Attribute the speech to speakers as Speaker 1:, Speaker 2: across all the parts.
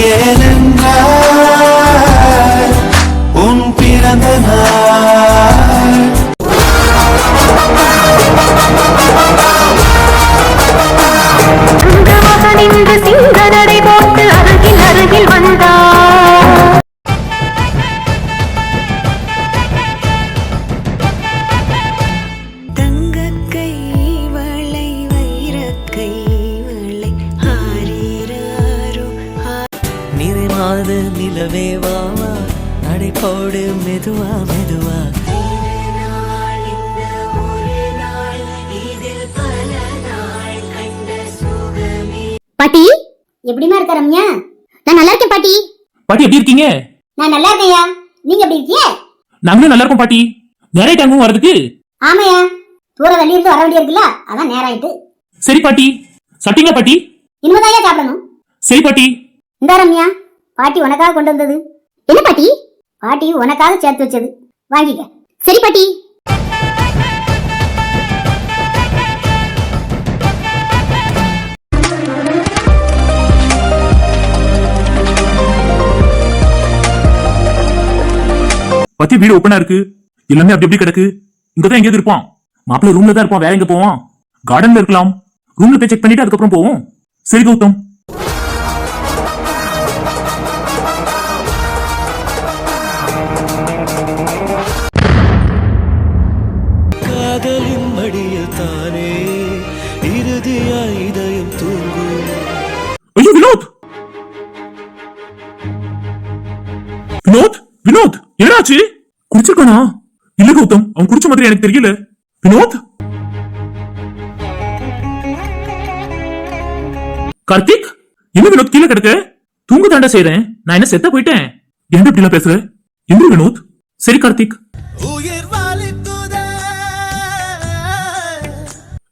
Speaker 1: yeah. எப்படிமா இருக்க ரம்யா? நான் நல்லா இருக்கேன் பாட்டி.
Speaker 2: பாட்டி எப்படி இருக்கீங்க?
Speaker 1: நான் நல்லா இருக்கேன்யா. நீங்க எப்படி இருக்கீங்க
Speaker 2: நாங்களும் நல்லா இருக்கோம் பாட்டி. நிறைய டைமும் வரதுக்கு
Speaker 1: ஆமாயா தூர வெளிய இருந்து வர வேண்டியிருக்குல்ல அதான் நேரம் ஆயிட்டு
Speaker 2: சரி பாட்டி. சாப்பிட்டீங்களா பாட்டி?
Speaker 1: இனிமேதான் சாப்பிடணும்.
Speaker 2: சரி பாட்டி.
Speaker 1: இந்த ரம்யா. பாட்டி உனக்காக கொண்டு வந்தது. என்ன பாட்டி? பாட்டி உனக்காக சேர்த்து வச்சது. வாங்கிக்க. சரி பாட்டி.
Speaker 2: பத்தி வீடு ஓப்பனா இருக்கு. எல்லாமே அப்படி எப்படி கிடக்கு. இங்கதான் எங்கேயாவது இருப்பான். மாப்பிள்ள ரூம்ல தான் இருப்பான். வேற எங்க போவான்? கார்டன்ல இருக்கலாம். ரூம்ல போய் செக் பண்ணிட்டு அதுக்கப்புறம் போவோம். சரி கௌதம். என்னாச்சு? குடிச்சிருக்கானா? இல்ல கௌதம் அவன் குடிச்ச மாதிரி எனக்கு தெரியல. வினோத்? கார்த்திக் என்ன வினோத் கீழே கிடக்க? தூங்க தாண்டா செய்யறேன் நான் என்ன செத்த போயிட்டேன்? என்ன இப்படி எல்லாம் பேசுற? எந்த வினோத். சரி கார்த்திக்.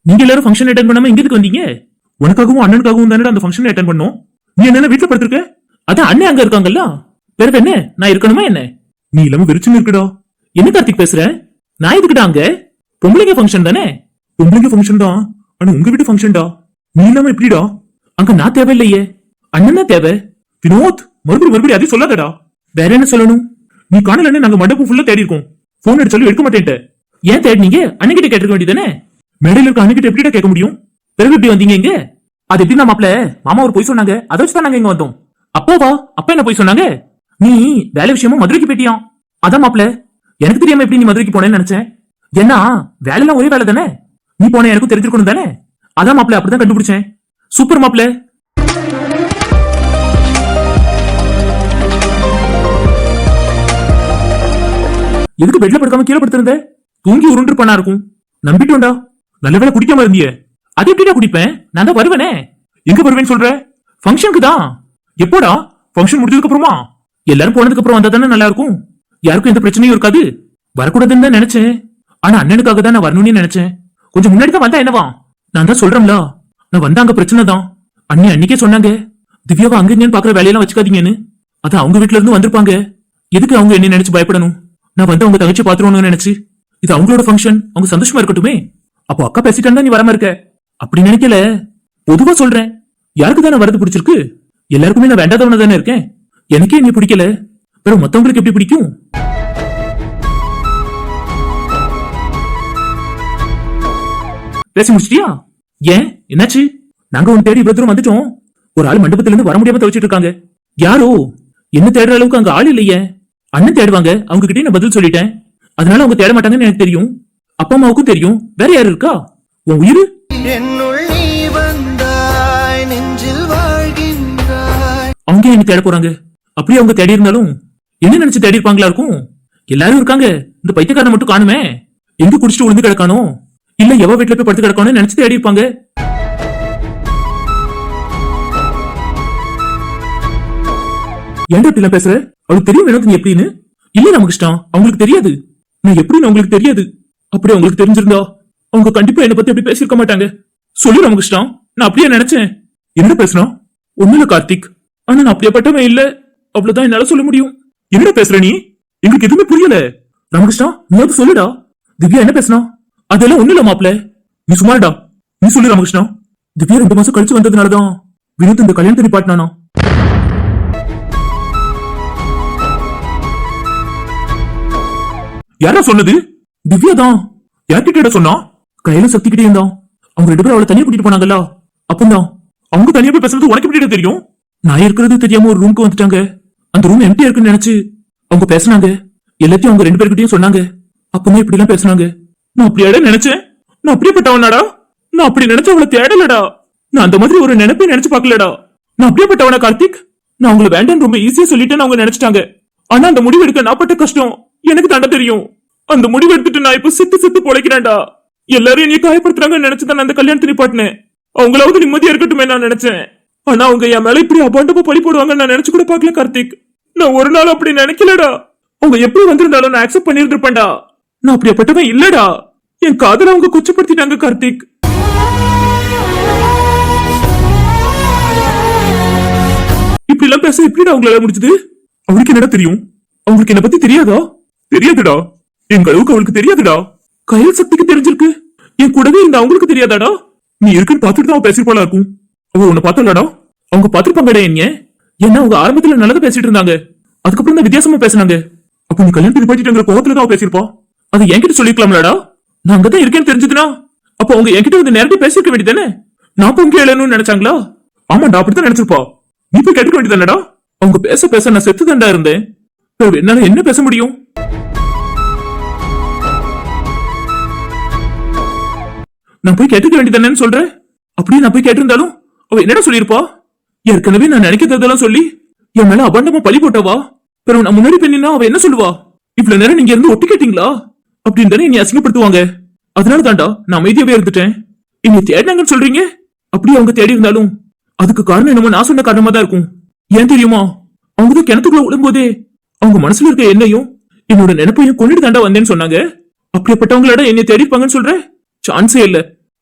Speaker 2: நீங்க எல்லாரும் ஃபங்க்ஷன் அட்டன் பண்ணாம எங்க எதுக்கு வந்தீங்க? உனக்காகவும் அண்ணனுக்காகவும் தானே அந்த ஃபங்க்ஷன் அட்டன் பண்ணோம். நீ என்ன வீட்டுல படுத்திருக்க? அதான் அண்ணன் அங்க இருக்காங்கல்ல. பிறகு என்ன? நான் இருக்கணுமா என்ன? நீ இல்லாம விரிச்சுன்னு இருக்குடா என்ன கார்த்திக் பேசுற? நான் எதுக்குடா அங்க? பொம்பளைங்க ஃபங்க்ஷன் தானே? பொம்பளைங்க ஃபங்க்ஷன் தான். ஆனா உங்க வீட்டு ஃபங்க்ஷன்டா நீ இல்லாம எப்படிடா? அங்க நான் தேவையில்லையே. அண்ணன் தான் தேவை. வினோத் மறுபடியும் மறுபடியும் அதையும் சொல்லாதடா. வேற என்ன சொல்லணும்? நீ காணலன்னு நாங்க மண்டபம் ஃபுல்லா தேடி இருக்கோம். போன் அடிச்சாலும் எடுக்க மாட்டேன்ட்ட. ஏன் தேடினீங்க? அண்ணன் கிட்ட கேட்டிருக்க வேண்டியதானே மேடையில இருக்க அண்ணன் கிட்ட எப்படிடா கேட்க முடியும்? பிறகு எப்படி வந்தீங்க இங்க? அது எப்படி மாப்பிள மாமா ஒரு போய் சொன்னாங்க. அதை வச்சு தான் நாங்க இங்க வந்தோம். அப்பாவா அப்பா என்ன போய் சொன்னாங்க? நீ வேலை விஷயமா மதுரைக்கு போயிட்டியாம் அதான் மாப்ள எனக்கு தெரியாம எப்படி நீ மதுரைக்கு போனேன்னு நினைச்சேன். ஏன்னா வேலைலாம் ஒரே வேலை தானே? நீ போன எனக்கும் தெரிஞ்சிருக்கணும் தானே? அதான் மாப்ள அப்படிதான் கண்டுபிடிச்சேன். சூப்பர் மாப்ள எதுக்கு பெட்ல படுக்காம கீழே படுத்திருந்த? தூங்கி உருண்டு பண்ணா இருக்கும் நம்பிட்டோண்டா நல்ல வேலை குடிக்காம இருந்தியே. அது எப்படிடா குடிப்பேன்? நான் தான் வருவேனே. எங்க வருவேன்னு சொல்ற? ஃபங்க்ஷனுக்கு தான். எப்போடா? ஃபங்க்ஷன் முடிஞ்சதுக்கு அப்புறமா? எல்லாரும் போனதுக்கு அப்புறம் வந்தா தானே நல்லா இருக்கும் யாருக்கும் எந்த பிரச்சனையும் இருக்காது. வரக்கூடாதுன்னு தான் நினைச்சேன். ஆனா அண்ணனுக்காக தான் நான் வரணும்னு நினைச்சேன். கொஞ்சம் முன்னாடி தான் வந்தா என்னவா? நான் தான் சொல்றேன்ல. நான் வந்தாங்க பிரச்சனை தான். அண்ணி அன்னைக்கே சொன்னாங்க திவ்யாவை அங்க இங்கன்னு பாக்குற வேலையெல்லாம் வச்சுக்காதீங்கன்னு. அதான் அவங்க வீட்ல இருந்து வந்திருப்பாங்க. எதுக்கு அவங்க என்ன நினைச்சு பயப்படணும்? நான் வந்து அவங்க தங்கச்சி பாத்துருவோம்னு நினைச்சு. இது அவங்களோட ஃபங்க்ஷன் அவங்க சந்தோஷமா இருக்கட்டுமே. அப்போ அக்கா பேசிட்டா நீ வராம இருக்க. அப்படி நினைக்கல. பொதுவா சொல்றேன். யாருக்கு தானே வரது பிடிச்சிருக்கு? எல்லாருக்குமே நான் வேண்டாதவன தானே இருக்கேன்? எனக்கே நீ பிடிக்கல. பிறகு மத்தவங்களுக்கு எப்படி பிடிக்கும்? பேசி முடிச்சிட்டியா? ஏன்? என்னாச்சு? நாங்க உன் தேடி இவ்வளவு தூரம் வந்துட்டோம். ஒரு ஆள் மண்டபத்துல இருந்து வர முடியாம தவிச்சிட்டு இருக்காங்க. யாரோ? என்ன தேடுற அளவுக்கு அங்க ஆள் இல்லையே. அண்ணன் தேடுவாங்க. அவங்க கிட்டே நான் பதில் சொல்லிட்டேன். அதனால அவங்க தேட மாட்டாங்கன்னு எனக்கு தெரியும். அப்பா அம்மாவுக்கும் தெரியும். வேற யாரு இருக்கா? உன் உயிர்? அவங்க என்ன தேட போறாங்க? அப்படியே அவங்க தேடி இருந்தாலும் என்ன நினைச்சு தேடி இருப்பாங்களா இருக்கும்? எல்லாரும் இருக்காங்க. இந்த பைத்தியக்காரனை மட்டும் காணுமே. எங்க குடிச்சிட்டு விழுந்து கிடக்கானோ? இல்ல எவ வீட்டுல போய் படுத்து கிடக்கானோ நினைச்சு தேடி இருப்பாங்க. ஏன்டா இப்படி பேசுற? அவளுக்கு தெரியும் வேணும் நீ எப்படின்னு. இல்ல நமக்கு இஷ்டம். அவங்களுக்கு தெரியாது. நான் எப்படின்னு அவங்களுக்கு தெரியாது. அப்படி அவங்களுக்கு தெரிஞ்சிருந்தா அவங்க கண்டிப்பா என்ன பத்தி அப்படி பேசியிருக்க மாட்டாங்க. சொல்லு நமக்கு இஷ்டம். நான் அப்படியே நினைச்சேன். என்ன பேசுறான்? ஒண்ணு இல்ல கார்த்திக். ஆனா நான் அப்படியேப்பட்டவன் இல்லை. அவ்வளவுதான் என்னால சொல்ல முடியும். என்ன பேசுற நீ? எங்களுக்கு எதுவுமே புரியல. ராமகிருஷ்ணா நீ அது சொல்லுடா. திவ்யா என்ன பேசினா? அதெல்லாம் ஒண்ணு இல்ல மாப்ள நீ சுமாரடா நீ சொல்லு ராமகிருஷ்ணா. திவ்யா ரெண்டு மாசம் கழிச்சு வந்ததுனாலதான் வினோத் இந்த கல்யாணத்தை நிப்பாட்டினானா? யாரா சொன்னது? திவ்யா தான் யார்கிட்ட சொன்னா? கையில சக்திக்கிட்டே இருந்தான் அவங்க ரெண்டு பேரும் அவளை தனியா கூட்டிட்டு போனாங்கல்ல. அப்பந்தான். அவங்க தனியா போய் பேசுறது உனக்கு எப்படி தெரியும்? நான் இருக்கிறது தெரியாம ஒரு ரூம்க்கு வந்துட்டாங்க. அந்த ரூம் எம்டி இருக்குன்னு நினைச்சு அவங்க பேசுனாங்க. எல்லாத்தையும் அவங்க ரெண்டு பேர்கிட்டயும் சொன்னாங்க. அப்பமே இப்படி எல்லாம் பேசுனாங்க. நான் அப்படியாடா நினைச்சேன்? நான் அப்படியேப்பட்டவனாடா? நான் அப்படி நினைச்சு அவளை தேடலடா? நான் அந்த மாதிரி ஒரு நினைப்பே நினைச்சு பார்க்கலடா? நான் அப்படியேப்பட்டவனா கார்த்திக்? நான் உங்களை வேண்டாம் ரொம்ப ஈஸியா சொல்லிட்டேன்னு அவங்க நினைச்சிட்டாங்க. ஆனா அந்த முடிவு எடுக்க நான் பட்ட கஷ்டம். எனக்கு தாண்டா தெரியும். அந்த முடிவு எடுத்துட்டு நான் இப்ப சித்து சித்து பொழைக்கிறேன்டா. எல்லாரும் நீ காயப்படுத்துறாங்கன்னு நினைச்சு தான் நான் அந்த கல்யாணத்தை நிப்பாட்டினேன். அவங்களாவது நிம்மதியா இருக்கட்டுமே நான் நினைச்சேன். ஆனா அவங்க என் மேல இப்படி அபாண்டமா பழி போடுவாங்கன்னு நான் நினைச்சு கூட பாக்கல கார்த்திக். நான் ஒரு நாள் அப்படி நினைக்கலடா. அவங்க எப்படி வந்திருந்தாலும் நான் அக்செப்ட் பண்ணிருந்திருப்பேன்டா நான் அப்படியாப்பட்டவன் இல்லடா. என் காதல அவங்க குச்சப்படுத்திட்டாங்க கார்த்திக். இப்படி எல்லாம் பேச எப்படிடா அவங்களால முடிஞ்சது? அவளுக்கு என்னடா தெரியும்? அவங்களுக்கு என்ன பத்தி தெரியாதா? தெரியாதுடா. எங்க அளவுக்கு அவளுக்கு தெரியாதுடா. கையல் சக்திக்கு தெரிஞ்சிருக்கு. என் கூடவே இருந்த அவங்களுக்கு தெரியாதாடா? நீ இருக்குன்னு பார்த்துட்டு தான் அவ பேசிருப்பாளா இருக்கும்? அவ உன்னை பார்த்தலாடா அவங்க பார்த்திருப்பாங்கடா என்ன ஏன்னா அவங்க ஆரம்பத்துல நல்லதா பேசிட்டு இருந்தாங்க. அதுக்கப்புறம் தான் வித்தியாசமா பேசினாங்க. அப்ப நீ கல்யாணத்தை நிப்பாட்டிட்டுங்கிற கோபத்துல தான் அவ அதை என்கிட்ட சொல்லிருக்கலாம்லடா நான் அங்கதான் இருக்கேன்னு தெரிஞ்சதுனா அப்ப அவங்க என்கிட்ட வந்து நேரத்தை பேசிருக்க வேண்டியதானே நான் பொங்கி எழணும்னு நினைச்சாங்களா? ஆமாண்டா அப்படித்தான் நினைச்சிருப்பா. நீ போய் கேட்டுக்க வேண்டியதானடா அவங்க பேச பேச நான் செத்து தண்டா இருந்தேன் என்னால என்ன பேச முடியும்? நான் போய் கேட்டுக்க வேண்டியதானேன்னு சொல்றேன். அப்படியே நான் போய் கேட்டிருந்தாலும் அவ என்னடா சொல்லியிருப்பா? ஏற்கனவே நான் நினைக்கிறதெல்லாம் சொல்லி என் மேல அபண்டமா பழி போட்டவா? பிறகு நான் முன்னாடி பண்ணினா அவ என்ன சொல்லுவா? இவ்வளவு நேரம் நீங்க இருந்து ஒட்டு கேட்டீங்களா அப்படின்னு தானே என்னை அசிங்கப்படுத்துவாங்க. அதனால தாண்டா நான் அமைதியாவே இருந்துட்டேன். என்னை தேடினாங்கன்னு சொல்றீங்க? அப்படியே அவங்க தேடி இருந்தாலும் அதுக்கு காரணம் என்னமோ நான் சொன்ன காரணமா தான் இருக்கும். ஏன் தெரியுமா? அவங்க தான் கிணத்துக்குள்ள விழும்போதே அவங்க மனசுல இருக்க என்னையும் என்னோட நினைப்பையும் கொண்டுட்டு தாண்டா வந்தேன்னு சொன்னாங்க. அப்படியாப்பட்டவங்களோட என்னை தேடி இருப்பாங்கன்னு சான்ஸே இல்ல.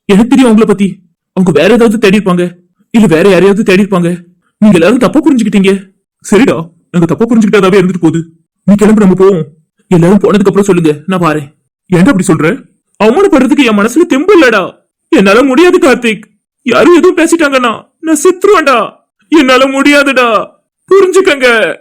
Speaker 2: எனக்கு தெரியும் அவங்கள பத்தி. அவங்க வேற ஏதாவது தேடி இருப்பாங்க இல்ல வேற யாரையாவது தேடி இருப்பாங்க நீங்க எல்லாரும் தப்பா புரிஞ்சுக்கிட்டீங்க. சரிடா நாங்க தப்பா புரிஞ்சுக்கிட்டாதாவே இருந்துட்டு போகுது. நீ கிளம்பி நம்ம போவோம். எல்லாரும் போனதுக்கு அப்புறம் சொல்லுங்க நான் பாரு ஏன்டா அப்படி சொல்ற? அவமானப்படுறதுக்கு என் மனசுல தெம்பு இல்லடா. என்னால முடியாது கார்த்திக். யாரும் எதுவும் பேசிட்டாங்கன்னா நான் செத்துருவேன்டா. என்னால முடியாதுடா. புரிஞ்சுக்கங்க.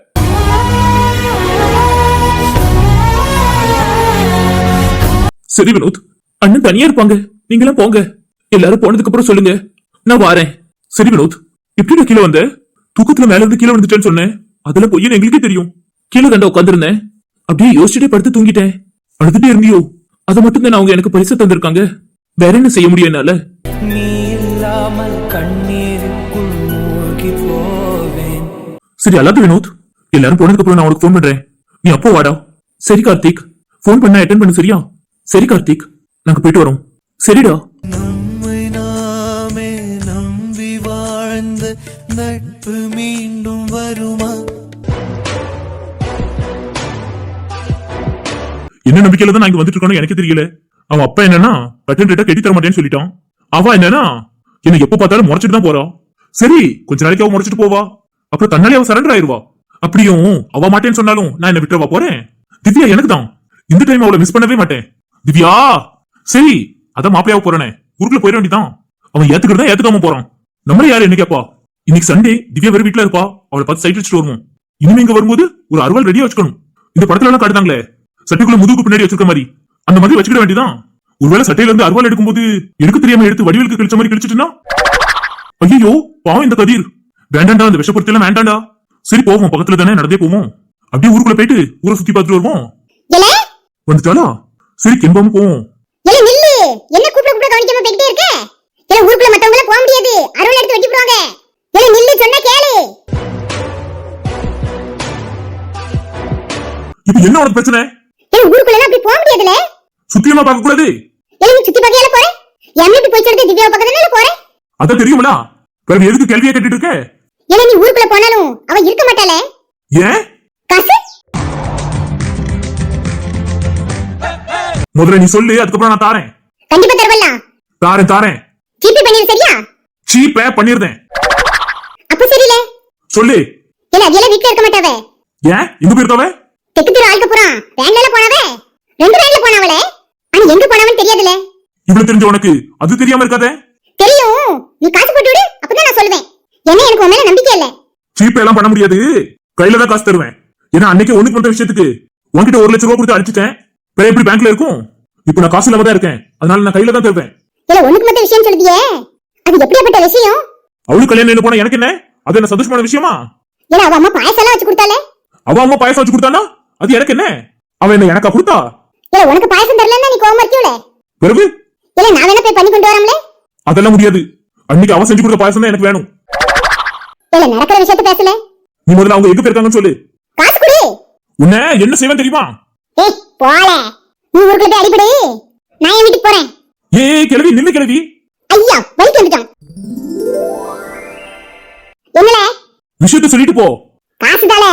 Speaker 2: சரி வினோத். அண்ணன் தனியா இருப்பாங்க. நீங்களாம் போங்க. எல்லாரும் போனதுக்கு அப்புறம் சொல்லுங்க. நான் வாரேன். சரி வினோத் எப்படி நான் கீழே வந்த தூக்கத்துல மேல இருந்து கீழே வந்துட்டேன்னு சொன்னேன். அதெல்லாம் பொய்யன்னு எங்களுக்கே தெரியும். கீழே தண்ட உட்காந்துருந்தேன் அப்படியே யோசிச்சுட்டே படுத்து தூங்கிட்டேன். அழுதுட்டே இருந்தியோ? அதை மட்டும் தான் அவங்க எனக்கு பரிசு தந்திருக்காங்க. வேற என்ன செய்ய முடியும் என்னால?
Speaker 3: நீ இல்லாமல் கண்ணீருக்குள் மூழ்கி போவேன்.
Speaker 2: சரி அல்லாத வினோத். எல்லாரும் போனதுக்கு அப்புறம் நான் உனக்கு ஃபோன் பண்றேன். நீ அப்போ வாடா. சரி கார்த்திக். ஃபோன் பண்ணா அட்டன் பண்ணு சரியா? சரி கார்த்திக். நாங்க போயிட்டு வரோம். சரிடா.
Speaker 3: வருமா?
Speaker 2: என்ன நம்பிக்கையில தான் நான் இங்க வந்துட்டு இருக்கோம்னு எனக்கு தெரியல. அவன் அப்பா என்னன்னா கட்டன் ரேட்டா கட்டி தர மாட்டேன்னு சொல்லிட்டான். அவ என்னன்னா என்ன எப்ப பார்த்தாலும் முறைச்சிட்டு தான் போறா. சரி கொஞ்ச நாளைக்கு அவ முறைச்சிட்டு போவா. அப்புறம் தன்னாலே அவ சரண்டர் ஆயிருவா. அப்படியும் அவ மாட்டேன்னு சொன்னாலும் நான் என்ன விட்டுறவா போறேன்? திவ்யா எனக்கு தான் இந்த டைம் அவளை மிஸ் பண்ணவே மாட்டேன். திவ்யா! சரி அதான் மாப்பிளையாவ போறானே. ஊருக்குள்ள போயிட வேண்டியதான் அவன் ஏத்துக்கிறதா ஏத்துக்காம போறான். நம்மளே யாரு என்ன கேப்பா? இன்னைக்கு சண்டே திவ்யா வேற வீட்டுல இருப்பா. அவளை பார்த்து சைட் வச்சுட்டு வருவோம். இனிமே இங்க வரும்போது ஒரு அறுவாள் ரெடியா வச்சுக்கணும். இந்த படத்துல எல்லாம் காட்டுதாங்களே? சட்டைக்குள்ள முதுகுக்கு பின்னாடி வச்சிருக்க மாதிரி. அந்த மாதிரி வச்சுக்கிட வேண்டியதான் ஒருவேளை சட்டையில இருந்து அறுவாள் எடுக்கும்போது எடுக்க தெரியாம எடுத்து வடிவேலுக்கு கிழிச்ச மாதிரி கிழிச்சிட்டுனா ஐயோ பாவம் இந்த கதிர். வேண்டாண்டா அந்த விஷப்பொருத்தி எல்லாம் வேண்டாண்டா. சரி போவோம். பக்கத்துல தானே நடந்தே போவோம். அப்படியே ஊருக்குள்ள போயிட்டு ஊரை சுத்தி பார்த்துட்டு வருவோம். வந்துட்டாளா? சரி கெம்பாம போவோம்.
Speaker 1: என்ன கூப்பிட கூப்பிட கவனிக்காம போயிட்டே இருக்க? ஊருக்குள்ள மத்தவங்க போக முடியாது. அருள் எடுத்து வெட்டி போடுவாங்க எல நில்லு சொன்னா கேளு.
Speaker 2: இப்ப என்ன உனக்கு பிரச்சனை?
Speaker 1: எல ஊருக்குள்ள அப்படி போக முடியாதுல
Speaker 2: சுத்தியமா பார்க்க கூடாது
Speaker 1: நீ சுத்தி பார்க்கையால போற என் வீட்டு போய் சொல்றது திவ்யா பக்கத்துல போற
Speaker 2: அதான் தெரியுமல பிறகு எதுக்கு கேள்வியா கேட்டுட்டு இருக்க?
Speaker 1: எல நீ ஊருக்குள்ள போனாலும் அவ இருக்க மாட்டாளே.
Speaker 2: ஏன்?
Speaker 1: காசு?
Speaker 2: முதல்ல நீ சொல்லு அதுக்கப்புறம் நான் தாரேன்.
Speaker 1: கண்டிப்பா தருவலாம்.
Speaker 2: தாரேன் தாரேன்.
Speaker 1: ஜிபே பண்ணிரு சரியா?
Speaker 2: சீப்ப பண்ணிருந்தேன்.
Speaker 1: அப்ப சரியில்ல.
Speaker 2: சொல்லு.
Speaker 1: எல எல வீட்ல இருக்க மாட்டாவ.
Speaker 2: ஏன்? எங்க போயிருக்காவ
Speaker 1: தெக்கு தெரு ஆளுக்கு போறான். வேன்ல போனவ? ரெண்டு வேன்ல போனவளே. ஆனா எங்க போனவன்னு தெரியாதுல
Speaker 2: இவ்வளவு தெரிஞ்ச உனக்கு. அது தெரியாம இருக்காதே.
Speaker 1: தெரியும். நீ காசு போட்டு விடு. அப்பதான் நான் சொல்லுவேன். என்ன எனக்கு உன் மேல நம்பிக்கை இல்ல.
Speaker 2: சீப்ப எல்லாம் பண்ண முடியாது. கையில தான் காசு தருவேன். ஏன்னா அன்னைக்கு ஒண்ணுக்கு வந்த விஷயத்துக்கு உன்கிட்ட ஒரு லட்சம் ரூபாய் கொடுத்து அடிச்சிட்டேன்.
Speaker 4: வேற எப்படி பேங்க்ல இருக்கும்? இப்போ நான் காசு இல்லாம தான் இருக்கேன். அதனால நான் கையில தான் தருவேன்.
Speaker 1: இல்ல ஒண்ணுக்கு மட்டும் விஷயம் சொல்லுதியே. அது எப்படியாப்பட்ட விஷயம்?
Speaker 4: அவளுக்கு கல்யாணம் என்ன போனா எனக்கு என்ன? அது என்ன சந்தோஷமான விஷயமா?
Speaker 1: இல்ல அவ அம்மா பாயசம் எல்லாம் வச்சு கொடுத்தாலே
Speaker 4: அவ அம்மா பாயசம் வச்சு கொடுத்தானா அது எனக்கு என்ன? அவ என்ன எனக்கா கொடுத்தா?
Speaker 1: இல்ல உனக்கு பாயசம் தரலன்னா நீ கோவம் இருக்கீங்களே
Speaker 4: பிறகு?
Speaker 1: இல்ல நான் வேணா போய் பண்ணி கொண்டு வராமலே
Speaker 4: அதெல்லாம் முடியாது. அன்னைக்கு அவ செஞ்சு கொடுத்த பாயசம் தான் எனக்கு வேணும்.
Speaker 1: இல்ல நடக்கிற விஷயத்த பேசல?
Speaker 4: நீ முதல்ல அவங்க எங்க போயிருக்காங்கன்னு சொல்லு.
Speaker 1: காசு கொடு!
Speaker 4: உன்னை என்ன செய்வேன் தெரியுமா?
Speaker 1: ஏய் போல. நீ ஊருக்குள்ள போய் அடிபடு. நான் என் வீட்டுக்கு போறேன்.
Speaker 4: ஏய் கிழவி நில்லு கிழவி.
Speaker 1: ஐயா வலிக்கு வந்துட்டான். என்னல?
Speaker 4: விஷயத்த சொல்லிட்டு போ.
Speaker 1: காசு தால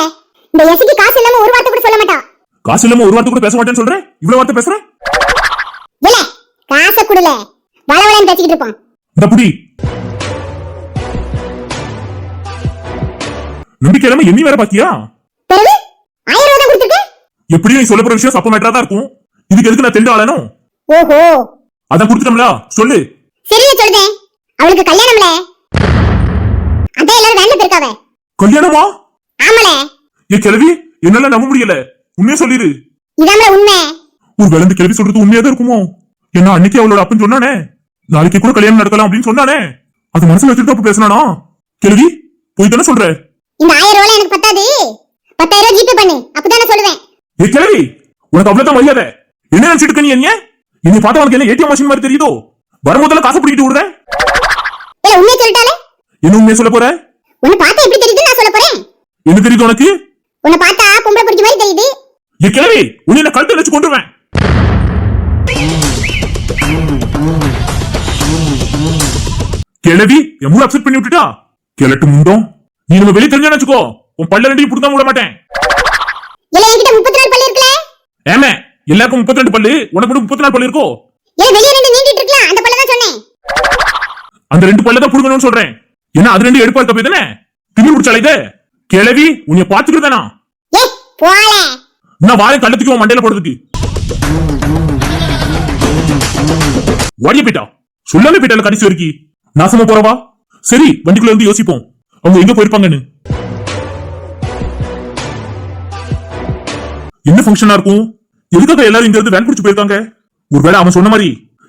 Speaker 1: இந்த எசிக்கு காசு இல்லாம ஒரு வார்த்தை கூட சொல்ல மாட்டா.
Speaker 4: காசு இல்லாம ஒரு வார்த்தை கூட பேச மாட்டேன்னு சொல்றேன். இவ்வளவு வார்த்தை பேசுறேன்
Speaker 1: இல்ல காசை கொடுல. வளவளன்னு பேசிக்கிட்டு இருப்பான்
Speaker 4: இந்த புடி. நம்பிக்கை இல்லாம எண்ணி வேற பாத்தியா?
Speaker 1: தான்
Speaker 4: எப்படியும் நீ சொல்ல போற விஷயம் சப்ப மேட்டரா தான் இருக்கும். இதுக்கு எதுக்கு நான் தெண்டு ஆளணும்?
Speaker 1: ஓஹோ.
Speaker 4: அதான் கொடுத்துட்டோம்ல. சொல்லு.
Speaker 1: சரியா சொல்லுதேன் அவளுக்கு கல்யாணம்ல. அதான் எல்லாரும் வேண்ட போயிருக்காவ.
Speaker 4: கல்யாணமா?
Speaker 1: ஆமல.
Speaker 4: ஏ கிழவி என்னால நம்ப முடியல. உண்மையா சொல்லிரு.
Speaker 1: இதாமல உண்மை.
Speaker 4: ஒரு விளந்து கிழவி சொல்றது உண்மையா தான் இருக்குமோ? என்ன அன்னைக்கு அவளோட அப்பன் சொன்னானே. நாளைக்கு கூட கல்யாணம் நடக்கலாம் அப்படின்னு சொன்னானே. அது மனசுல வச்சுட்டு அப்ப பேசினானா? கிழவி போய் தானே சொல்ற.
Speaker 1: இந்த ஆயிரம் ரூபாய் எனக்கு பத்தாது. பத்தாயிரம் ரூபாய் ஜிபே பண்ணு. அப்பதானே சொல்லுவேன்.
Speaker 4: ஏ கிழவி உனக்கு அவ்வளவுதான் மரியாதை. என்ன நினைச்சிட்டு நீ என்ன என்னை பார்த்தா உனக்கு என்ன ஏடிஎம் மிஷின் மாதிரி தெரியுதோ? வரும்போதெல்லாம் காசை பிடிக்கிட்டு விடுறேன்
Speaker 1: உண்மையை சொல்லிட்டாலே?
Speaker 4: என்ன உண்மையா சொல்ல போற?
Speaker 1: உன்னை பார்த்தா எப்படி தெரியுது நான் சொல்ல போறேன்.
Speaker 4: என்ன தெரியுது உனக்கு?
Speaker 1: உன்னை பார்த்தா பொம்பளை பிடிச்ச மாதிரி தெரியுது.
Speaker 4: ஏ கிழவி உன்னை என்ன கழுத்தை வச்சு கொண்டுருவேன் கிழவி என் மூணு அப்செட் பண்ணி விட்டுட்டா? கிழட்டு முண்டோம். நீ நம்ம வெளியே தெரிஞ்சா வச்சுக்கோ உன் பல்ல ரெண்டையும் புடுதாம விட மாட்டேன்.
Speaker 1: இல்ல என்கிட்ட முப்பத்தி நாலு பல்லு இருக்குல்ல?
Speaker 4: ஏமே எல்லாருக்கும் முப்பத்தி ரெண்டு பல்லு? உனக்கு மட்டும் முப்பத்தி நாலு பல்லு இருக்கோ?
Speaker 1: வெளியே ரெண்டு நீண்டிட்டு அந்த பல்ல தான் சொன்னேன்.
Speaker 4: அந்த ரெண்டு பல்ல தான் புடுங்கணும்னு சொல்றேன். ஏன்னா அது ரெண்டு எடுப்பா இருக்க போய் தானே? திமிர் பிடிச்சால கிழவி உன்னை பாத்துக்கிறதானா இன்னும் வாழை கள்ளத்துக்கு மண்டையில போடுறதுக்கு? ஓடிய போயிட்டா சொல்லாம போயிட்டால கடைசி வரைக்கும் நாசமா போறவா? சரி வண்டிக்குள்ள இருந்து யோசிப்போம். அவங்க எங்க போயிருப்பாங்கன்னு. என்ன ஃபங்க்ஷனா இருக்கும்? எதுக்காக எல்லாரும் இங்க இருந்து வேன் பிடிச்சு போயிருக்காங்க? ஒருவேளை அவன் சொன்ன மாதிரி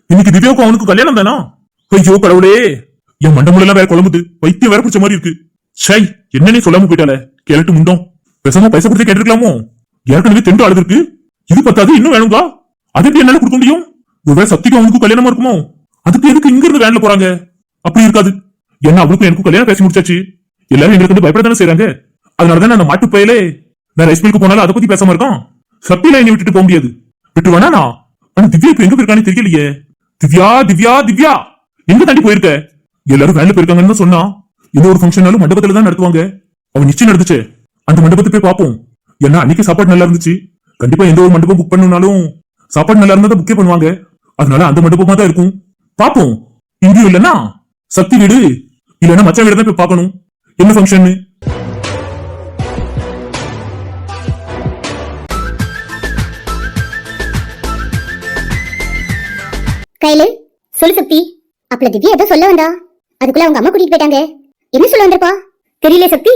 Speaker 4: இன்னைக்கு திவ்யாவுக்கும் அவனுக்கு கல்யாணம் தானா? ஐயோ கடவுளே. என் மண்டமுள்ள எல்லாம் வேற குழம்புது. வைத்தியம் வேற பிடிச்ச மாதிரி இருக்கு. ஷை என்ன நீ சொல்லாம போயிட்டால கேட்டு முண்டோம். பேசாம பைசா கொடுத்து கேட்டிருக்கலாமோ? ஏற்கனவே தெண்டு அழுது இருக்கு இது பத்தாது இன்னும் வேணுங்களா? அது எப்படி என்னால கொடுக்க முடியும்? ஒருவேளை சத்திக்கும் அவனுக்கும் கல்யாணமா இருக்குமோ? அதுக்கு எதுக்கு இங்க இருந்து வேன்ல போறாங்க? அப்படி இருக்காது. என்ன அவளுக்கும் எனக்கும் கல்யாணம் பேசி முடிச்சாச்சு? எல்லாரும் எங்களுக்கு வந்து பயப்பட தானே செய்றாங்க? அதனாலதான் நான் மாட்டு பயலே. நான் ரைஸ் மில்க்கு போனாலும் அதை பத்தி பேசாம இருக்கான். சத்தியில என்னை விட்டுட்டு போக முடியாது. விட்டுருவானா நான்? ஆனா திவ்யா இப்ப எங்க போயிருக்கானே தெரியலையே. திவ்யா திவ்யா திவ்யா! எங்க தாண்டி போயிருக்க? எல்லாரும் வேலை போயிருக்காங்கன்னு சொன்னா எந்த ஒரு ஃபங்க்ஷனாலும் மண்டபத்துல தான் நடத்துவாங்க. அவன் நிச்சயம் நடந்துச்சு. அந்த மண்டபத்துக்கு போய் பார்ப்போம். ஏன்னா அன்னைக்கு சாப்பாடு நல்லா இருந்துச்சு. கண்டிப்பா எந்த ஒரு மண்டபம் புக் பண்ணுனாலும் சாப்பாடு நல்லா இருந்தா புக்கே பண்ணுவாங்க. அதனால அந்த மண்டபமா தான் இருக்கும். பாப்போம் இங்கேயும் இல்லனா சக்தி வீடு. இல்லன்னா மச்ச வீடு தான் போய் பார்க்கணும். என்ன ஃபங்க்ஷன்
Speaker 1: கையில சொல்லு சக்தி. அப்பல திவ்யா ஏதோ சொல்ல வந்தா. அதுக்குள்ள அவங்க அம்மா கூட்டிட்டு போயிட்டாங்க. என்ன சொல்ல வந்திருப்பா? தெரியல சக்தி.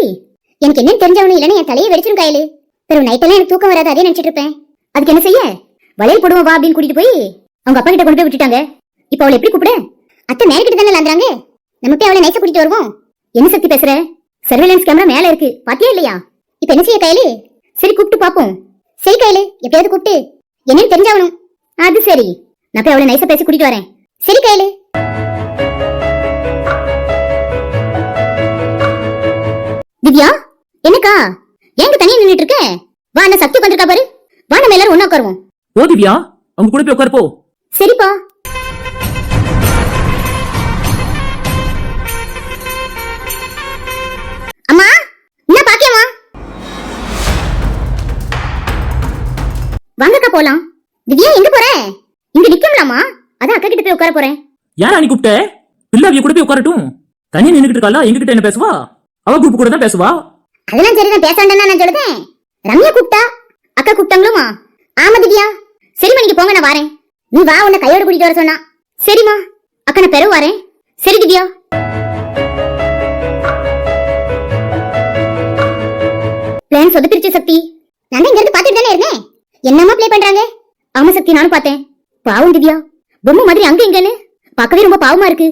Speaker 1: எனக்கு என்னன்னு தெரிஞ்சவனு இல்லைன்னு என் தலையை வெடிச்சிரும் கையில. பிறகு நைட்டெல்லாம் எனக்கு தூக்கம் வராது அதே நினைச்சிட்டு இருப்பேன். அதுக்கு என்ன செய்ய? வளையல் போடுவோம் வா அப்படின்னு கூட்டிட்டு போய் அவங்க அப்பா கிட்ட கொண்டு போய் விட்டுட்டாங்க. இப்போ அவளை எப்படி கூப்பிட? அத்தை மேல கிட்ட தானே லாந்துறாங்க நம்ம போய் அவளை நைசா கூட்டிட்டு வருவோம். என்ன சக்தி பேசுற? சர்வேலன்ஸ் கேமரா மேல இருக்கு. பாத்தியா இல்லையா? இப்ப என்ன செய்ய கையில? சரி கூப்பிட்டு பாப்போம். சரி கையில எப்பயாவது கூப்பிட்டு. என்னன்னு தெரிஞ்சாவணும் அது சரி. நான் போய் அவளை நைசா பேசி கூட்டிட்டு வரேன். சரி கையில. திவ்யா என்னக்கா? ஏங்க தனியா நின்னுட்டு இருக்க? வா அண்ணா சக்தி வந்திருக்கா பாரு. வா நம்ம எல்லாரும் ஒண்ணா உட்காருவோம்.
Speaker 2: ஓ திவ்யா. அவங்க கூட போய் உட்காரு போ.
Speaker 1: சரிப்பா. அம்மா என்ன பாக்கியம்மா. வாங்கக்கா போலாம். திவ்யா எங்க போற? இங்க நிக்கலாமா? அதான் அக்கா கிட்ட போய் உட்கார போறேன்.
Speaker 2: யாரா நீ கூப்பிட்ட? பிள்ளை அவிய கூட போய் உட்காரட்டும். தனியா நின்னுகிட்டு இருக்காளா? எங்ககிட்ட என்ன பேசுவா? அவ குரூப் கூட தான் பேசுவா?
Speaker 1: அதெல்லாம் சரிதான் பேச வேண்டாம் நான் சொல்லுதேன். ரம்யா கூப்பிட்டா? அக்கா கூப்பிட்டாங்களுமா ஆமா திவ்யா. சரிம்மா நீங்க போங்க நான் வரேன். நீ வா உன்னை கையோட கூட்டிட்டு வர சொன்னா. சரிம்மா. அக்கா நான் பெறவு வரேன். சரி திவ்யா. பிளான் சொதப்பிருச்சு சக்தி. நான் இங்க இருந்து பாத்துட்டு தானே இருந்தேன். என்னமா ப்ளே பண்றாங்க? ஆமா சக்தி நானும் பார்த்தேன். பாவம் திவ்யா. பொம்மை மாதிரி அங்க இங்கன்னு. பார்க்கவே ரொம்ப பாவமா இருக்கு.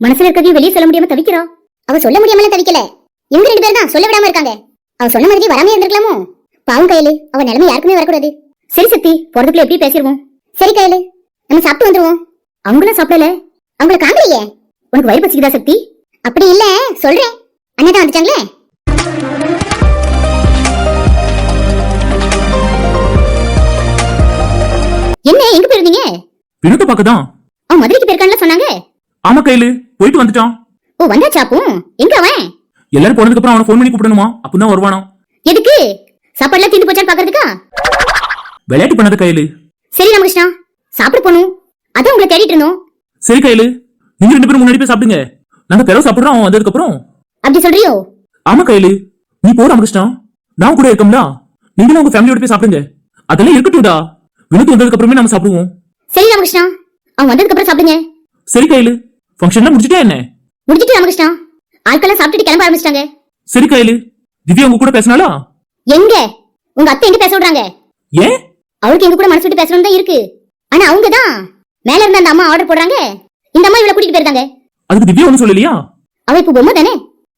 Speaker 1: மனசுல இருக்கதையும் வெளியே சொல்ல முடியாம தவிக்கிறா. அவ சொல்ல முடியாமல தவிக்கல. இவங்க ரெண்டு பேரும் தான் சொல்ல விடாம இருக்காங்க. அவ சொன்ன மாதிரி வராம இருந்திருக்கலாமோ? பாவம் கையில அவ நிலைமை யாருக்குமே வரக்கூடாது. சரி சக்தி போறதுக்குள்ள எப்படி பேசிடுவோம்? சரி கையில நம்ம சாப்பிட்டு வந்துருவோம். அவங்களும் சாப்பிடல. அவங்கள காங்கலையே உனக்கு வயிறு பசிக்குதா சக்தி? அப்படி இல்ல சொல்றேன். அண்ணா தான் வந்துட்டாங்களே. என்ன எங்க போயிருந்தீங்க?
Speaker 2: வினோத பார்க்கதான்.
Speaker 1: அவன் மதுரைக்கு போயிருக்கான்ல சொன்னாங்க.
Speaker 2: ஆமா கையில போயிட்டு வந்துட்டான்.
Speaker 1: ஓ வந்தாச்சாப்பும் எங்க அவன்?
Speaker 2: எல்லாரும் போனதுக்கு அப்புறம் அவனை ஃபோன் பண்ணி கூப்பிடணுமா? அப்பதான் வருவானா?
Speaker 1: எதுக்கு? சாப்பாடுலாம் தீந்து போச்சான்னு பாக்குறதுக்கா
Speaker 2: விளையாட்டு பண்ணது கையில.
Speaker 1: சரி ராமகிருஷ்ணா சாப்பிட போகணும் அதான் உங்களை தேடிட்டு இருந்தோம்.
Speaker 2: சரி கையில. நீங்க ரெண்டு பேரும் முன்னாடி போய் சாப்பிடுங்க. நாங்க பிறகு சாப்பிடுறோம் அவன் வந்ததுக்கு அப்புறம்.
Speaker 1: அப்படி சொல்றியோ?
Speaker 2: ஆமா கையில. நீ போ ராமகிருஷ்ணா. நான் கூட இருக்கோம்ல. நீங்களும் உங்க ஃபேமிலியோட போய் சாப்பிடுங்க. அதெல்லாம் இருக்கட்டும்டா. வினோத் வந்ததுக்கு அப்புறமே நம்ம சாப்பிடுவோம்.
Speaker 1: சரி ராமகிருஷ்ணா அவன் வந்ததுக்கு அப்புறம் சாப்பிடுங்க.
Speaker 2: சரி கையில. ஃபங்க்ஷன்லாம் முடிச்சிட்டா என்ன?
Speaker 1: முடிச்சிட்டு ராமகிருஷ்ணா. ஆட்கள்லாம் சாப்பிட்டுட்டு கிளம்ப ஆரம்பிச்சிட்டாங்க.
Speaker 2: சரி கையில திவ்யா உங்க கூட பேசினாலா
Speaker 1: எங்க? உங்க அத்தை எங்க பேச விடுறாங்க?
Speaker 2: ஏன்?
Speaker 1: அவளுக்கு எங்க கூட மனசு விட்டு பேசணும் தான் இருக்கு. ஆனா அவங்க தான் மேல இருந்த அந்த அம்மா ஆர்டர் போடுறாங்க. இந்த அம்மா இவளை கூட்டிட்டு போயிருக்காங்க.
Speaker 2: அதுக்கு திவ்யா ஒண்ணும் சொல்லலையா?
Speaker 1: அவ இப்ப பொம்மை தானே?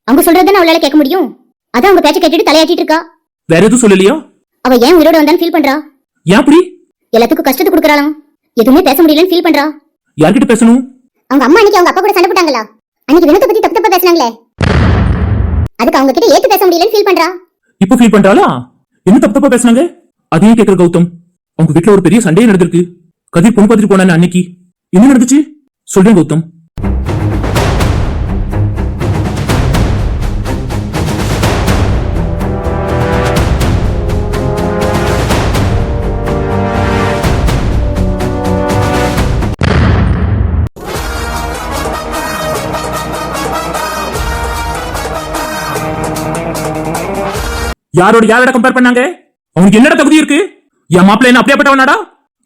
Speaker 1: அவங்க சொல்றது தானே அவளால கேட்க முடியும்? அதான் அவங்க பேச்ச கேட்டுட்டு தலையாட்டிட்டு இருக்கா.
Speaker 2: வேற எதுவும் சொல்லலையா?
Speaker 1: அவ ஏன் உயிரோட வந்தான்னு ஃபீல் பண்றா?
Speaker 2: ஏன் அப்படி?
Speaker 1: எல்லாத்துக்கும் கஷ்டத்தை கொடுக்கறாளாம். எதுவுமே பேச முடியலன்னு ஃபீல் பண்றா?
Speaker 2: யார்கிட்ட பேசணும்?
Speaker 1: அவங்க அம்மா அன்னைக்கு அவங்க அப்பா கூட சண்டை போட்டாங்களா? அன்னைக்கு வினத்தை பத்தி தப்பு தப்பா பேசினாங்களே. அதுக்கு அவங்க கிட்ட ஏத்து பேச முடியலன்னு ஃபீல் பண்றா.
Speaker 2: இப்ப ஃபீல் பண்றாளா? என்ன தப்பு தப்பா பேசுனாங்க? அதையும் கேக்குற கௌதம். அவங்க வீட்டுல ஒரு பெரிய சண்டையே நடந்திருக்கு. கதிர் பொண்ணு பார்த்துட்டு போனானே அன்னைக்கு. என்ன நடந்துச்சு? சொல்றேன் கௌதம். யாரோட யாரோட கம்பேர் பண்ணாங்க? அவனுக்கு என்னடா தகுதி இருக்கு? என் மாப்பிள்ள என்ன அப்படியேப்பட்டவனாடா?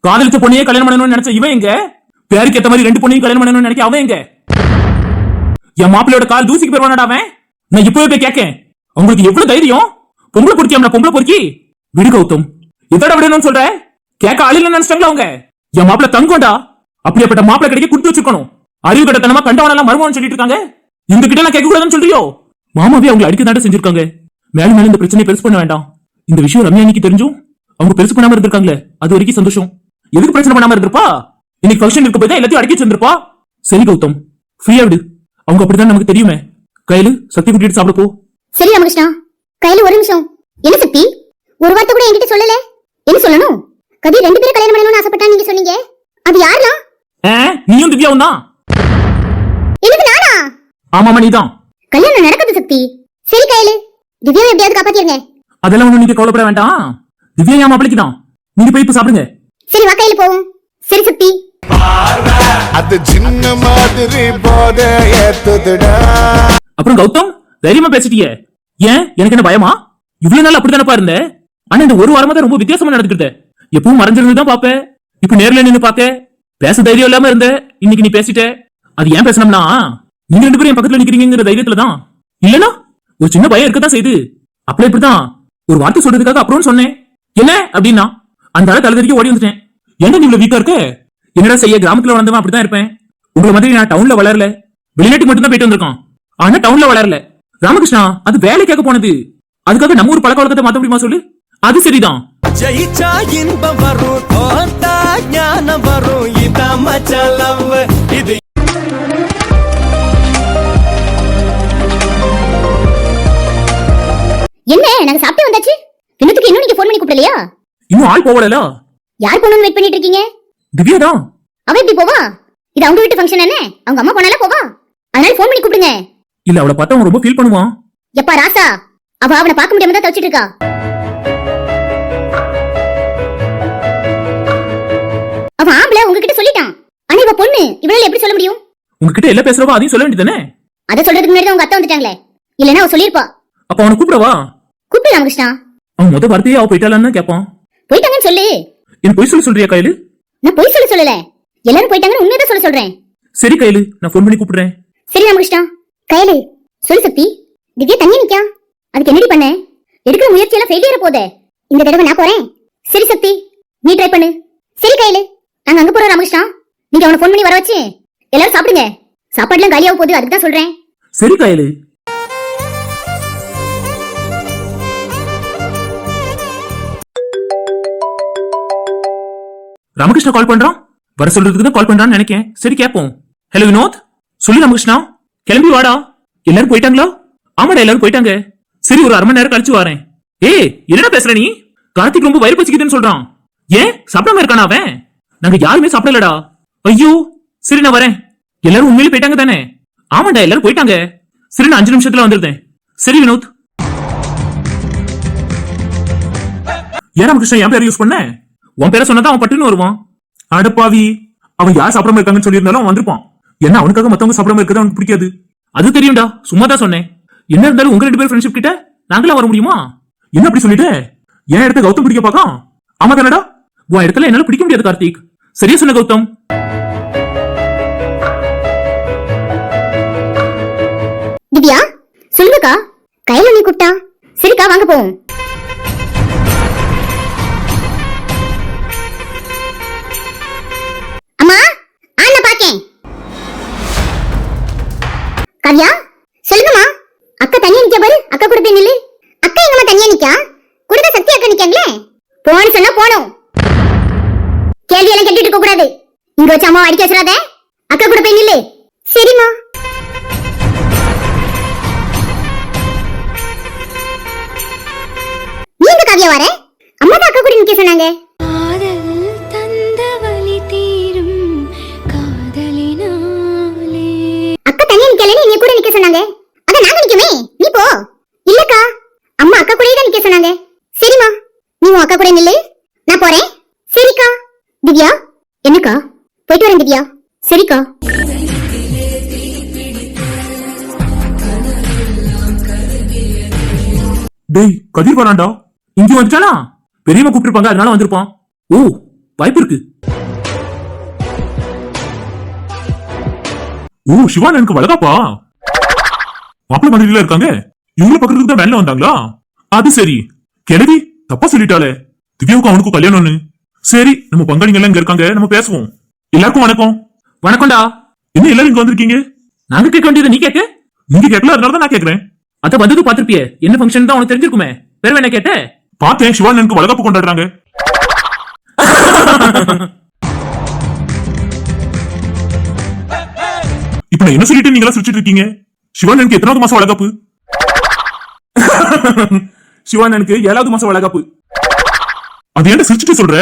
Speaker 2: காதலிச்ச பொண்ணையே கல்யாணம் பண்ணணும்னு நினைச்ச இவன் எங்க? பேருக்கு ஏத்த மாதிரி ரெண்டு பொண்ணையும் கல்யாணம் பண்ணணும்னு நினைக்க அவன் எங்க? என் மாப்பிள்ளையோட கால் தூசிக்கு போயிருவானடா அவன்? நான் இப்பவே போய் கேட்கேன். உங்களுக்கு எவ்வளவு தைரியம்? பொம்பளை பொறுக்கியாம்ல பொம்பளை பொறுக்கி? விடு கௌதம். இதோட விடணும்னு சொல்ற? கேட்க ஆளில நினைச்சிட்டாங்களா அவங்க? என் மாப்பிள்ள தங்கோண்டா அப்படியேப்பட்ட மாப்பிள்ள கிடைக்க கொடுத்து வச்சிருக்கணும். அறிவு கட்டத்தனமா கண்டவனெல்லாம் மருமகன் சொல்லிட்டு இருக்காங்க. இந்த கிட்ட நான் கேட்க கூடாதுன்னு சொல்றியோ? மாமாவே அவங்களை அடிக்க தாண்ட செஞ்சிருக்காங்க. மேலும் மேலும் இந்த பிரச்சனையை பெருசு பண்ண வேண்டாம். இந்த விஷயம் ரம்யா அன்னைக்கு தெரிஞ்சும். அவங்க பெருசு பண்ணாம இருந்திருக்காங்களே அது வரைக்கும் சந்தோஷம். எதுக்கு பிரச்சனை பண்ணாம இருந்திருப்பா? இன்னைக்கு ஃபங்க்ஷன் இருக்க போய் தான் எல்லாத்தையும் அடக்கி வச்சிருந்திருப்பா? சரி கௌதம் ஃப்ரீயா விடு. அவங்க அப்படிதான் நமக்கு தெரியுமே. கையில சக்தி கூட்டிட்டு சாப்பிட போ.
Speaker 1: சரி ராமகிருஷ்ணா கையில ஒரு நிமிஷம். என்ன சக்தி? ஒரு வார்த்தை கூட என்கிட்ட சொல்லல. என்ன சொல்லணும்? கதி ரெண்டு பேரும் கல்யாணம் பண்ணணும்னு ஆசைப்பட்டா நீங்க சொன்னீங்க. அது
Speaker 2: ஆ, நீயும் திவ்யாவும் தான்.
Speaker 1: எனக்கு நானா?
Speaker 2: ஆமாமா நீதான்.
Speaker 1: கல்யாணம் நடக்குது சக்தி. சரி கையில. திவ்யாவை எப்படியாவது காப்பாத்திருங்க.
Speaker 2: அதெல்லாம் ஒண்ணும் நீங்க கவலைப்பட வேண்டாம். திவ்யா என் மாப்பிளைக்கு தான் நீங்க போய் இப்ப சாப்பிடுங்க.
Speaker 1: சரி வா கையில போவோம். சரி சக்தி
Speaker 5: அது சின்ன மாதிரி போத ஏத்துதுடா.
Speaker 2: அப்புறம் கௌதம் தைரியமா பேசிட்டியே. ஏன்? எனக்கு என்ன பயமா? இவ்வளவு நாள் அப்படித்தானப்பா இருந்த? ஆனா இந்த ஒரு வாரமா தான் ரொம்ப வித்தியாசமா நடந்துக்கிட்ட. எப்பவும் மறைஞ்சிருந்து தான் பாப்ப இப்ப நேர்ல நின்னு பாக்க பேச தைரியம் இல்லாம இருந்த. இன்னைக்கு நீ பேசிட்ட. அது ஏன் பேசணும்னா? நீங்க ரெண்டு பேரும் என் பக்கத்துல நிக்கிறீங்கிற தைரியத்துல தான் இல்லனா ஒரு சின்ன பயம் இருக்கத்தான் செய்யுது. அப்படி இப்படிதான் ஒரு வார்த்தை சொல்றதுக்காக அப்புறம் சொன்னேன். என்ன? அப்படின்னா அந்த ஆள தலைதறிக்க ஓடி வந்துட்டேன். என்ன நீ இவ்வளவு வீக்கா இருக்க? என்னடா செய்ய கிராமத்துல வளர்ந்தவன் அப்படிதான் இருப்பேன். உங்களை மாதிரி நான் டவுன்ல வளரல. வெளிநாட்டுக்கு மட்டும் தான் போயிட்டு வந்திருக்கான். ஆனா டவுன்ல வளரல. ராமகிருஷ்ணா அது வேலைக்காக போனது. அதுக்காக நம்ம ஊர் பழக்க வழக்கத்தை மாத்த முடியுமா சொல்லு? அது சரிதான்.
Speaker 3: ஜெயிச்சா இன்பம் வரும் தோத்தா ஞானம் வரும். இதான் இது
Speaker 1: என்ன நாங்க சாப்பிட்டு வந்தாச்சு? வினத்துக்கு இன்னும் நீங்க ஃபோன் பண்ணி கூப்பிடலையா?
Speaker 2: இன்னும் ஆள் போகல
Speaker 1: யார் போகணும்னு வெயிட் பண்ணிட்டு இருக்கீங்க?
Speaker 2: திவ்யா தான்
Speaker 1: அவ எப்படி போவா? இது அவங்க வீட்டு ஃபங்க்ஷன் என்ன அவங்க அம்மா போனால போவா? அதனால ஃபோன் பண்ணி கூப்பிடுங்க.
Speaker 2: இல்ல அவளை பார்த்தா அவன் ரொம்ப ஃபீல் பண்ணுவான்
Speaker 1: எப்பா ராசா? அவ அவனை பார்க்க முடியாம தான் தவிச்சிட்டு இருக்கா. அவன் ஆம்பளை உங்ககிட்ட சொல்லிட்டான். ஆனா இவ பொண்ணு இவளால எப்படி சொல்ல முடியும்?
Speaker 2: உங்ககிட்ட எல்லாம் பேசுறவா அதையும் சொல்ல வேண்டியதானே
Speaker 1: அதை சொல்றதுக்கு முன்னாடி தான் உங்க அத்தை வந்துட்டாங்களே. இல்லனா அவ சொல்லிருப்பா
Speaker 2: அப்ப அவனை கூப்பிடவா?
Speaker 1: கூப்பிடு ராமகிருஷ்ணா
Speaker 2: அவன் முத வார்த்தையே அவ போயிட்டாளான்னு கேட்பான்
Speaker 1: போயிட்டாங்கன்னு சொல்லு.
Speaker 2: என்ன பொய் சொல்ல சொல்றியா கையில?
Speaker 1: நான் பொய் சொல்ல சொல்லல. எல்லாரும் போயிட்டாங்கன்னு உண்மையதான் சொல்ல சொல்றேன்.
Speaker 2: சரி கையில நான் ஃபோன் பண்ணி கூப்பிடுறேன்.
Speaker 1: சரி ராமகிருஷ்ணா. கையலு சொல்லு சக்தி. திவ்யா தண்ணி நிக்கா. அதுக்கு என்னடி பண்ண? எடுக்கிற முயற்சி எல்லாம் ஃபெயிலியர் போதே இந்த தடவை நான் போறேன். சரி சக்தி நீ ட்ரை பண்ணு. சரி கையலு சாப்பிடுற ராமகிருஷ்ணா. நீங்க அவனை ஃபோன் பண்ணி வர வச்சு எல்லாரும் சாப்பிடுங்க. சாப்பாடுலாம் காலியாக போகுது அதுக்கு தான் சொல்றேன்.
Speaker 2: சரி கயலு. ராமகிருஷ்ணா கால் பண்றான்? வர சொல்றதுக்கு தான் கால் பண்றான்னு நினைக்கேன். சரி கேப்போம். ஹலோ வினோத்? சொல்லு ராமகிருஷ்ணா. கிளம்பி வாடா. எல்லாரும் போயிட்டாங்களா? ஆமாடா எல்லாரும் போயிட்டாங்க. சரி ஒரு அரை மணி நேரம் கழிச்சு வரேன். ஏய் என்னடா பேசுற நீ? கார்த்திக் ரொம்ப வயிறு பசிக்குதுன்னு சொல்றான். ஏன்? சாப்பிடாம இருக்கானா அவன்? நாங்க யாருமே சாப்பிடலடா. ஐயோ சரி நான் வரேன். எல்லாரும் உண்மையிலே போயிட்டாங்க தானே? ஆமாண்டா எல்லாரும் போயிட்டாங்க. சரி நான் அஞ்சு நிமிஷத்துல வந்துருந்தேன் சரி வினோத். ஏன் ராமகிருஷ்ணன் என் பேர் யூஸ் பண்ண? உன் பேரை சொன்னதான் அவன் பட்டுன்னு வருவான். அடப்பாவி அவன் யார் சாப்பிடாம இருக்காங்கன்னு சொல்லியிருந்தாலும் அவன் வந்திருப்பான். என்ன அவனுக்காக மத்தவங்க சாப்பிடாம இருக்கிறது அவனுக்கு பிடிக்காது. அது தெரியும்டா. சும்மா தான் சொன்னேன். என்ன இருந்தாலும் உங்க ரெண்டு பேர் ஃப்ரெண்ட்ஷிப் கிட்ட நாங்களா வர முடியுமா? என்ன அப்படி சொல்லிட்டு? என் இடத்த கௌதம் பிடிக்க பாக்கா ஆமா தானடா. உன் இடத்துல என்னால பிடிக்க முடியாது கார்த்திக். சரியா சொன்ன கௌதம்.
Speaker 1: திவ்யா சொல்லுங்கக்கா. கையில நீ கூப்பிட்டா சரிக்கா வாங்க போவோம். கவ்யா சொல்லுங்கம்மா. அக்கா தனியா நிக்க பாரு? அக்கா கூட போய் நில்லு. அக்கா எங்கம்மா தனியா நிக்கா? கூட சக்தி அக்கா நிக்காங்களே? போன சொன்னா போனோம் கேள்வி எல்லாம் கேட்டுட்டு இருக்க கூடாது இங்க வச்சு அம்மா அடிக்க வச்சிடாத அக்கா கூட போய் நில்லு. சரிம்மா. நீங்க கவ்யா வர? அம்மா தான் அக்கா கூட நிக்க சொன்னாங்க. தனியா நிக்கலன்னு நீ கூட நிக்க சொன்னாங்க. அத நாங்க நிக்குமே நீ போ. இல்லக்கா. அம்மா அக்கா கூடயே தான் நிக்க சொன்னாங்க. சரிம்மா. நீ உன் அக்கா கூட நில்லு. நான் போறேன். சரிக்கா. திவ்யா. என்னக்கா? போயிட்டு வரேன் திவ்யா. சரிக்கா.
Speaker 4: டேய் கதிர் வரான்டா
Speaker 2: இங்க வந்துட்டானா? பெரியம்மா கூப்பிட்டுருப்பாங்க அதனால வந்திருப்பான். ஓ வாய்ப்பு இருக்கு.
Speaker 4: ஓ சிவான் எனக்கு வளகாப்பா மாப்பிள்ள மந்திரில இருக்காங்க? இவங்கள பக்கத்துக்கு தான் வேலை வந்தாங்களா? அது சரி. கிளவி தப்பா சொல்லிட்டாளே. திவ்யாவுக்கும் அவனுக்கும் கல்யாணம்னு சரி நம்ம பங்காளிங்க எல்லாம் இங்க இருக்காங்க நம்ம பேசுவோம். எல்லாருக்கும் வணக்கம்.
Speaker 2: வணக்கம்டா.
Speaker 4: என்ன எல்லாரும் இங்க வந்திருக்கீங்க?
Speaker 2: நாங்க கேட்க வேண்டியது நீ கேட்க?
Speaker 4: நீங்க கேட்கல அதனால தான் நான் கேக்குறேன்
Speaker 2: அத வந்தது பாத்திருப்பியே என்ன ஃபங்க்ஷன் தான் உனக்கு தெரிஞ்சிருக்குமே? பெருமை என்ன கேட்ட?
Speaker 4: பார்த்தேன் சிவான் எனக்கு வளகாப்பு கொண்டாடுறாங்க. இப்ப நான் என்ன சொல்லிட்டு நீங்களா சிரிச்சிட்டு இருக்கீங்க? சிவான் எனக்கு எத்தனாவது மாசம் வளகாப்பு? சிவான் எனக்கு ஏழாவது மாசம் வளகாப்பு. அது ஏன்டா சிரிச்சுட்டு சொல்ற?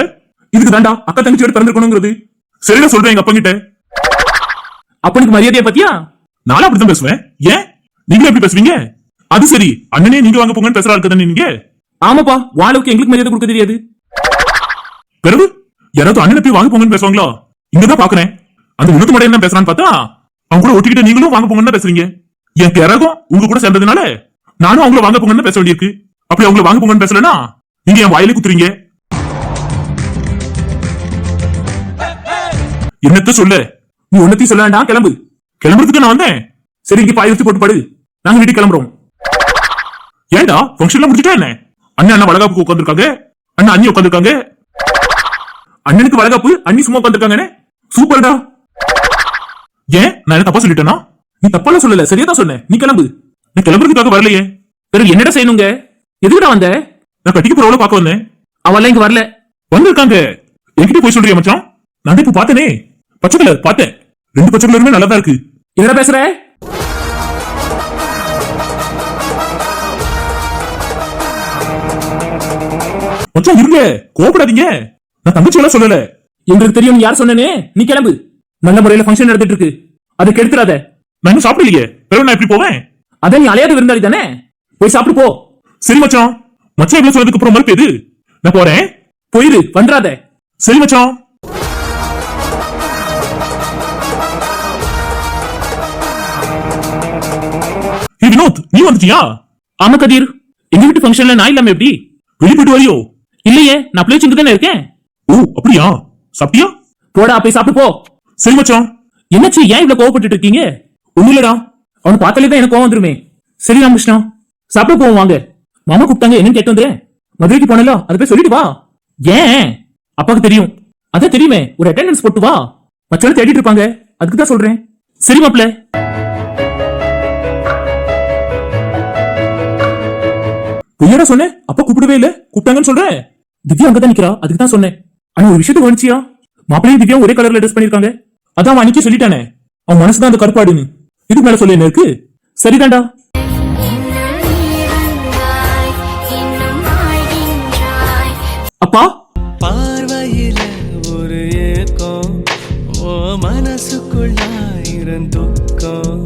Speaker 4: இதுக்கு தாண்டா அக்கா தங்கச்சியோட பிறந்திருக்கணுங்கிறது சரிடா சொல்றேன் எங்க அப்பா கிட்ட
Speaker 2: அப்பனுக்கு மரியாதையை பத்தியா?
Speaker 4: நானும் அப்படித்தான் பேசுவேன். ஏன்? நீங்களே எப்படி பேசுவீங்க? அது சரி. அண்ணனே நீங்க வாங்க போங்கன்னு பேசுறா இருக்கு தானே நீங்க?
Speaker 2: ஆமாப்பா வாழவுக்கு எங்களுக்கு மரியாதை கொடுக்க தெரியாது.
Speaker 4: பிறகு? யாராவது அண்ணனை போய் வாங்க போங்கன்னு பேசுவாங்களா? இங்கதான் பாக்குறேன். அந்த உனக்கு மட்டும் என்ன பேசுறான்னு பார்த்தா அவங்க கூட ஒட்டிக்கிட்டு நீங்களும் வாங்க போங்கன்னு பேசுறீங்க. என் பிறகும் உங்க கூட சேர்ந்ததுனால நானும் அவங்கள வாங்க போங்கன்னு பேச வேண்டியிருக்கு. அப்படி அவங்கள வாங்க போங்கன்னு பேசலன்னா நீங்க என் வாயில குத்துறீங்க. என்னத்த சொல்லு?
Speaker 2: நீ உன்னத்தையும் சொல்ல வேண்டாம் கிளம்பு.
Speaker 4: கிளம்புறதுக்கு நான் வந்தேன்.
Speaker 2: சரி இங்க பாய் எடுத்து போட்டு படு நாங்க வீட்டுக்கு கிளம்புறோம்.
Speaker 4: ஏன்டா ஃபங்க்ஷன்ல முடிச்சுட்டா என்ன? அண்ணன் அண்ணன் வளகாப்புக்கு உட்காந்துருக்காங்க அண்ணன் அண்ணி உட்காந்துருக்காங்க அண்ணனுக்கு வளகாப்பு அண்ணி சும்மா உட்காந்துருக்காங்கன்னு சூப்பர்டா. ஏன்? நான் என்ன தப்பா சொல்லிட்டேனா?
Speaker 2: நீ தப்பாலாம் சொல்லல. சரியா தான் சொன்னேன். நீ கிளம்பு.
Speaker 4: நான் கிளம்புறதுக்காக வரலையே.
Speaker 2: பிறகு என்னடா செய்யணுங்க? எதுக்குடா வந்த?
Speaker 4: நான் கட்டிக்க போறவள பார்க்க வந்தேன்.
Speaker 2: அவெல்லாம் இங்க வரல.
Speaker 4: வந்திருக்காங்க. என்கிட்ட போய் சொல்றியா மச்சான்? நான் இப்ப பார்த்தேனே. பச்சை கலர் பார்த்தேன். ரெண்டு பச்சை கலருமே நல்லா தான் இருக்கு.
Speaker 2: என்னடா பேசுற?
Speaker 4: மச்சான் இருங்க. கோபப்படாதீங்க நான் தங்கச்சி எல்லாம் சொல்லல.
Speaker 2: எங்களுக்கு தெரியும் யார் சொன்னனே? நீ கிளம்பு. நல்ல முறையில ஃபங்க்ஷன் நடந்துட்டு இருக்கு. அதை கெடுத்துறாத
Speaker 4: நான் இன்னும் சாப்பிடலையே. பிறகு நான் எப்படி போவேன்?
Speaker 2: அதான் நீ அலையாத விருந்தாளி தானே? போய் சாப்பிட்டு போ.
Speaker 4: சரி மச்சான். மச்சான் இவ்வளவு சொன்னதுக்கு அப்புறம் மறுப்பு எது? நான் போறேன்.
Speaker 2: போயிரு வந்துடாத.
Speaker 4: சரி மச்சான். வினோத் நீ வந்துட்டியா?
Speaker 2: ஆமா கதிர். எங்க வீட்டு ஃபங்க்ஷன்ல நான் இல்லாம எப்படி?
Speaker 4: வெளியே போயிட்டு வரியோ?
Speaker 2: இல்லையே நான் செஞ்சு தானே இருக்கேன்.
Speaker 4: ஓ அப்படியா? சாப்பிட்டியா?
Speaker 2: போடா போய் சாப்பிட்டு போ.
Speaker 4: சரி மச்சான்.
Speaker 2: என்னாச்சு? ஏன் இவ்வளவு கோவப்பட்டு இருக்கீங்க? ஒண்ணு இல்லடா. அவனை பார்த்தாலே தான் எனக்கு கோவம் வந்துருமே. சரி ராமகிருஷ்ணா. சாப்பிட போவோம் வாங்க. மாமா கூப்பிட்டாங்க. என்னன்னு கேட்டு வந்துறேன் மதுரைக்கு போனல அதை போய் சொல்லிட்டு வா. ஏன்? அப்பாவுக்கு தெரியும். அதான் தெரியுமே. ஒரு அட்டெண்டன்ஸ் போட்டு வா. மச்சான தேடிட்டு இருப்பாங்க. அதுக்கு தான் சொல்றேன். சரி மாப்பிள்ள. பொய்யாடா சொன்னேன் அப்பா கூப்பிடவே இல்ல. கூப்பிட்டாங்கன்னு சொல்றேன் திவ்யா அங்கதான் நிக்கிறா. அதுக்கு தான் சொன்னேன். ஆனா ஒரு விஷயத்த கவனிச்சியா? மாப்பிளையும் திவ்யா ஒரே கலர்ல ட்ரெஸ் பண்ணிருக்காங்க. அதான் அவன் அன்னைக்கு சொல்லிட்டானே. அவன் மனசுதான் அந்த கருப்பாடுன்னு இதுக்கு மேல சொல்லி என்ன இருக்கு? சரிதான்டா. அப்பா?
Speaker 3: பார்வையில ஒரு ஏக்கம் ஓ மனசுக்குள்ளாயிரம் துக்கம்.